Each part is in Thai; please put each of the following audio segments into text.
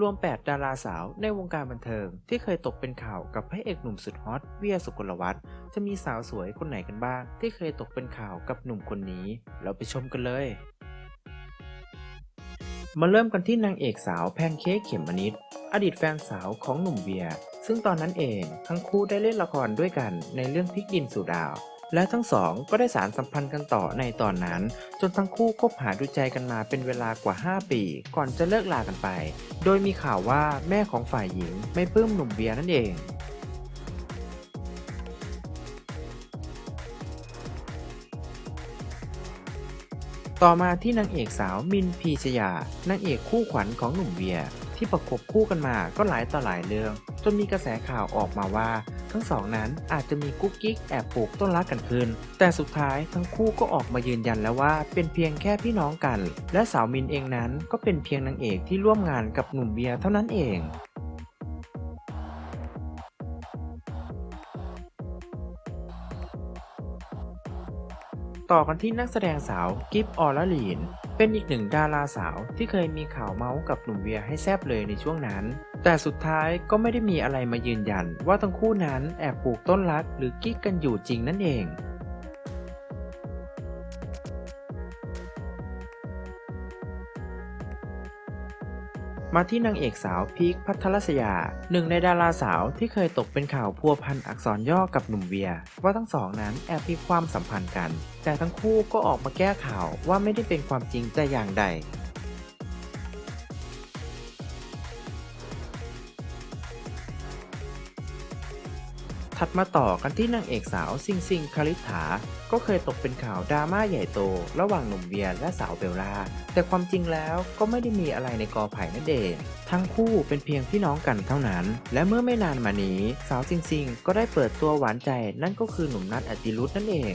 รวม 8 ดาราสาวในวงการบันเทิง ที่เคยตกเป็นข่าวกับพระเอกหนุ่มสุดฮอตเวียสุกลวัฒน์จะมีสาวสวยคนไหนกันบ้าง ที่เคยตกเป็นข่าวกับหนุ่มคนนี้ เราไปชมกันเลย มาเริ่มกันที่นางเอกสาวแพนเค้กเขมมนิดอดีตแฟนสาวของหนุ่มเวีย ซึ่งตอนนั้นเองทั้งคู่ได้เล่นละครด้วยกันในเรื่องพริกดินสู่ดาว และทั้งสองก็ได้สารสัมพันธ์กันต่อในตอนนั้น จนทั้งคู่คบหาดูใจกันมาเป็นเวลากว่า 5 ปี ก่อนจะเลิกลากันไป โดยมีข่าวว่าแม่ของฝ่ายหญิงไม่ปลื้มหนุ่มเวียนั่นเองต่อมาที่นางเอกสาวมินพีชยานางเอกคู่ขวัญของหนุ่มเวีย ที่ประกบคู่กันมาก็หลายต่อหลายเรื่อง จนมีกระแสข่าวออกมาว่า ทั้งสองนั้นอาจจะมีกุ๊กกิ๊กแอบปลูกต้นรักกันขึ้น แต่สุดท้ายทั้งคู่ก็ออกมายืนยันแล้วว่าเป็นเพียงแค่พี่น้องกัน และสาวมินเองนั้นก็เป็นเพียงนางเอกที่ร่วมงานกับหนุ่มเบียเท่านั้นเอง ต่อกันที่นักแสดงสาวกิฟออร์ลีน เป็นอีกหนึ่งดาราสาวที่เคยมีข่าวเมาส์กับหนุ่มเวียให้แซบเลยในช่วงนั้น แต่สุดท้ายก็ไม่ได้มีอะไรมายืนยัน ว่าทั้งคู่นั้นแอบปลูกต้นรักหรือกิ๊กกันอยู่จริงนั่นเอง มาที่นางเอกสาวพีคพัทรศยา หนึ่งในดาราสาวที่เคยตกเป็นข่าวพัวพันอักษรย่อกับหนุ่มเวีย ว่าทั้งสองนั้นแอบมีความสัมพันธ์กัน แต่ทั้งคู่ก็ออกมาแก้ข่าวว่าไม่ได้เป็นความจริงแต่อย่างใด ถัดมาต่อกันที่นางเอกสาวซิงซิงคาริษฐา ก็เคยตกเป็นข่าวดราม่าใหญ่โต ระหว่างหนุ่มเวียและสาวเบลล่าแต่ความจริงแล้วก็ไม่ได้มีอะไรในกอไผ่นั่นเอง ทั้งคู่เป็นเพียงพี่น้องกันเท่านั้น และเมื่อไม่นานมานี้ สาวซิงซิงก็ได้เปิดตัวหวานใจนั่นก็คือหนุ่มนัทอติรุธนั่นเอง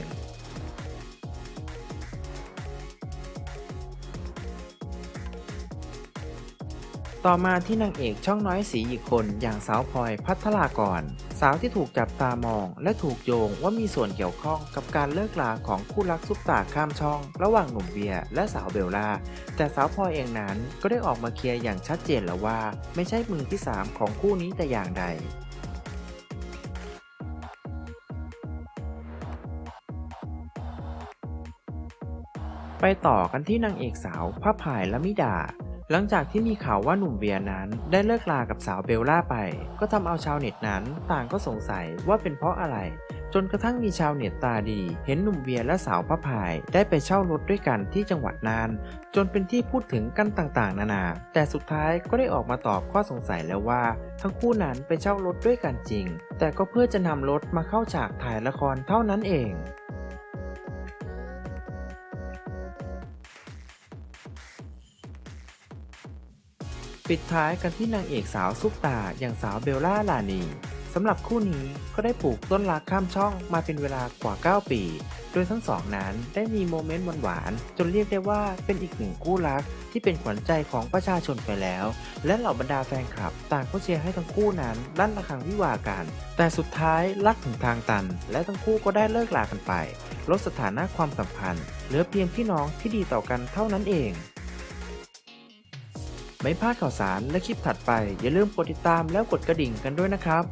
ต่อมาที่นางเอกช่องน้อยสีอีกคนอย่างสาวพลอยพัทรากร สาวที่ถูกจับตามอง และถูกโยงว่ามีส่วนเกี่ยวข้องกับการเลิกลาของคู่รักซุปตาข้ามช่อง ระหว่างหนุ่มเบียร์และสาวเบลล่า แต่สาวพลอยเองนั้นก็ได้ออกมาเคลียร์อย่างชัดเจนแล้วว่า ไม่ใช่มือที่ 3 ของคู่นี้แต่อย่างใดไปต่อกันที่นางเอกสาวพระพายละมิดา หลังจากที่มีข่าวว่าหนุ่มเวียนั้นได้เลิกลากับสาวเบลล่าไป ก็ทำเอาชาวเน็ตนั้นต่างก็สงสัยว่าเป็นเพราะอะไร จนกระทั่งมีชาวเน็ตตาดี เห็นหนุ่มเวียและสาวพระพายได้ไปเช่ารถด้วยกันที่จังหวัดน่าน จนเป็นที่พูดถึงกันต่างๆ นานา แต่สุดท้ายก็ได้ออกมาตอบข้อสงสัยแล้วว่า ทั้งคู่นั้นไปเช่ารถด้วยกันจริง แต่ก็เพื่อจะนำรถมาเข้าฉากถ่ายละครเท่านั้นเอง ปิดท้ายกันที่นางเอกสาวซุปตาอย่างสาวเบลล่าลานีสำหรับคู่นี้ก็ได้ปลูกต้นรักข้ามช่องมาเป็นเวลากว่า 9 ปี โดยทั้งสองนั้นได้มีโมเมนต์หวานๆจนเรียกได้ว่าเป็นอีกหนึ่งคู่รักที่เป็นขวัญใจของประชาชนไปแล้ว และเหล่าบรรดาแฟนคลับ ต่างก็เชียร์ให้ทั้งคู่นั้นลั่นระฆังวิวากัน แต่สุดท้ายรักถึงทางตัน และทั้งคู่ก็ได้เลิกลากันไป ลดสถานะความสัมพันธ์เหลือเพียงพี่น้องที่ดีต่อกันเท่านั้นเอง ไม่พลาดข่าวสารและคลิปถัดไป อย่าลืมกดติดตามแล้วกดกระดิ่งกันด้วยนะครับ